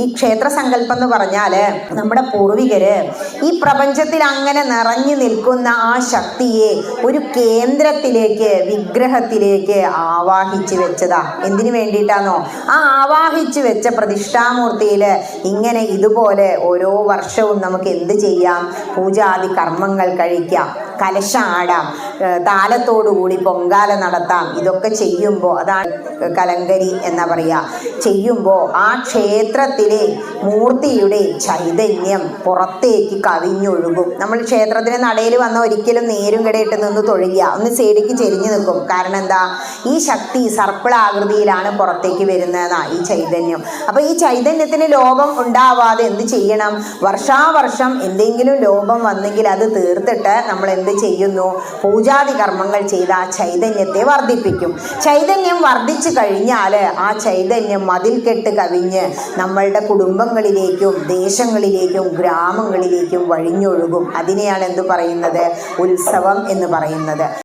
ഈ ക്ഷേത്ര സങ്കല്പം എന്ന് പറഞ്ഞാൽ നമ്മുടെ പൂർവികര് ഈ പ്രപഞ്ചത്തിൽ അങ്ങനെ നിറഞ്ഞു നിൽക്കുന്ന ആ ശക്തിയെ ഒരു കേന്ദ്രത്തിലേക്ക് വിഗ്രഹത്തിലേക്ക് ആവാഹിച്ചു വെച്ചതാ. എന്തിനു വേണ്ടിയിട്ടാണോ ആ ആവാഹിച്ചു വെച്ച പ്രതിഷ്ഠാമൂർത്തിയിൽ ഇങ്ങനെ ഇതുപോലെ ഓരോ വർഷവും നമുക്ക് എന്ത് ചെയ്യാം? പൂജാതി കർമ്മങ്ങൾ കഴിക്കാം. കലശം ആടാം ഏഹ് താലത്തോടുകൂടി പൊങ്കാല നടത്താം ഇതൊക്കെ ചെയ്യുമ്പോൾ അതാണ് കലങ്കരി എന്നാ പറയുക ചെയ്യുമ്പോൾ ആ ക്ഷേത്രത്തിലെ മൂർത്തിയുടെ ചൈതന്യം പുറത്തേക്ക് കവിഞ്ഞൊഴുകും. നമ്മൾ ക്ഷേത്രത്തിന് നടയിൽ വന്ന ഒരിക്കലും നേരും കിടയിട്ട് നിന്ന് തൊഴുകുക ഒന്ന് സൈഡിക്ക് ചെരിഞ്ഞു നിൽക്കും. കാരണം എന്താ? ഈ ശക്തി സർപ്പിൾ ആകൃതിയിലാണ് പുറത്തേക്ക് വരുന്നതെന്നാ ഈ ചൈതന്യം. അപ്പോൾ ഈ ചൈതന്യത്തിന് ലോപം ഉണ്ടാവാതെ എന്ത് ചെയ്യണം? വർഷാവർഷം എന്തെങ്കിലും ലോപം വന്നെങ്കിൽ അത് തീർത്തിട്ട് നമ്മൾ എന്ത് ചെയ്യുന്നു. പൂജാതി കർമ്മങ്ങൾ ചെയ്ത് ആ ചൈതന്യത്തെ വർദ്ധിപ്പിക്കും. ചൈതന്യം വർദ്ധിച്ചു കഴിഞ്ഞാൽ ആ ചൈതന്യം മതിൽ കെട്ട് കവിഞ്ഞ് നമ്മളുടെ കുടുംബങ്ങളിലേക്കും ദേശങ്ങളിലേക്കും ഗ്രാമങ്ങളിലേക്കും വഴിഞ്ഞൊഴുകും. അതിനെയാണ് എന്ത് പറയുന്നത്? ഉത്സവം എന്ന് പറയുന്നത്.